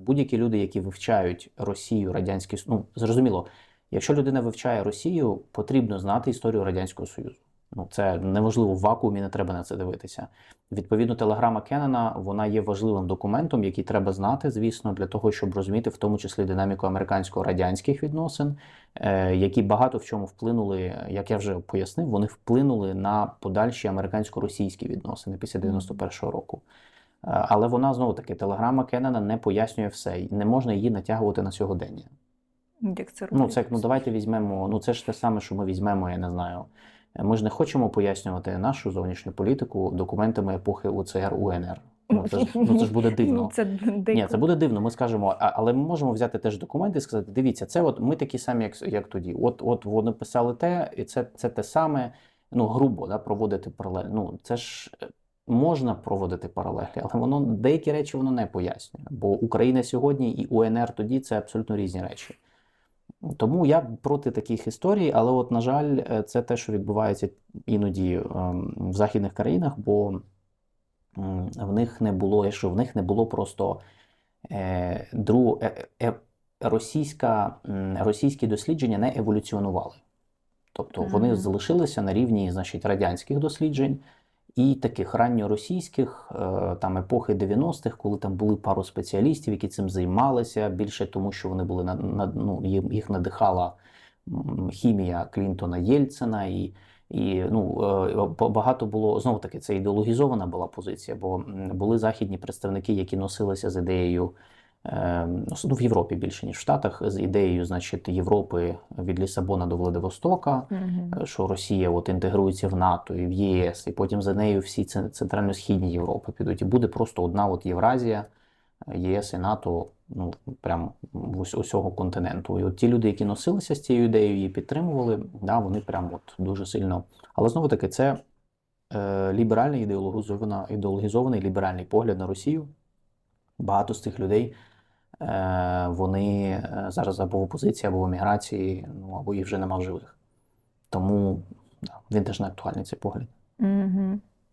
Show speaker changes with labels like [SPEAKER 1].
[SPEAKER 1] Тобто будь-які люди, які вивчають Росію, радянський ну зрозуміло, якщо людина вивчає Росію, потрібно знати історію радянського союзу. Ну це неможливо в вакуумі, не треба на це дивитися. Відповідно, телеграма Кеннена вона є важливим документом, який треба знати, звісно, для того, щоб розуміти в тому числі динаміку американсько-радянських відносин, е, які багато в чому вплинули, як я вже пояснив, вони вплинули на подальші американсько-російські відносини після 91-го року. Е, Але вона знову таки телеграма Кеннена не пояснює все, і не можна її натягувати на сьогодення.
[SPEAKER 2] Як це
[SPEAKER 1] Ну, це
[SPEAKER 2] робити?
[SPEAKER 1] ну давайте візьмемо. Ну це ж те саме, що ми візьмемо, я не знаю. Ми ж не хочемо пояснювати нашу зовнішню політику документами епохи УЦР УНР. Ну це ж, ну, це ж буде дивно.
[SPEAKER 2] Ну, це.
[SPEAKER 1] Ні, це буде дивно. Ми скажемо, а, але ми можемо взяти теж документи і сказати: дивіться, це от ми такі самі, як, як тоді. От, от вони писали те, і це, це те саме. Ну, грубо да, проводити паралель. Ну, це ж е, можна проводити паралелі, але воно деякі речі воно не пояснює. Бо Україна сьогодні і УНР тоді це абсолютно різні речі. Тому я проти таких історій, але от, на жаль, е, це те, що відбувається іноді ем, в західних країнах, бо в них не було, якщо в них не було просто е, дру, е, е, російська, російські дослідження не еволюціонували. Тобто вони
[SPEAKER 2] Мгм.
[SPEAKER 1] залишилися на рівні значить, радянських досліджень і таких ранньоросійських, е, там епохи 90-х, коли там були пару спеціалістів, які цим займалися, більше тому, що вони були на, на ну, їх надихала хімія Клінтона Єльцина і. І ну е, багато було знову таки це ідеологізована була позиція, бо були західні представники, які носилися з ідеєю ну, в Європі більше ніж в Штатах, з ідеєю, значить, Європи від Лісабона до Владивостока, е, що Росія от інтегрується в НАТО і в ЄС, і потім за нею всі центрально-східні Європи підуть. І буде просто одна от Євразія, е, ЄС і НАТО, ну прям усього континенту. І от ті люди, які носилися з цією ідеєю, її підтримували, да, вони прям от дуже сильно. Але знову таки, це е, ліберальний ідеологізована, ідеологізований ліберальний погляд на Росію. Багато з цих людей. Е, Вони е, зараз або в опозиції, або в еміграції, ну або їх вже нема в живих. Тому да, він теж не актуальний цей погляд.
[SPEAKER 2] Мгм.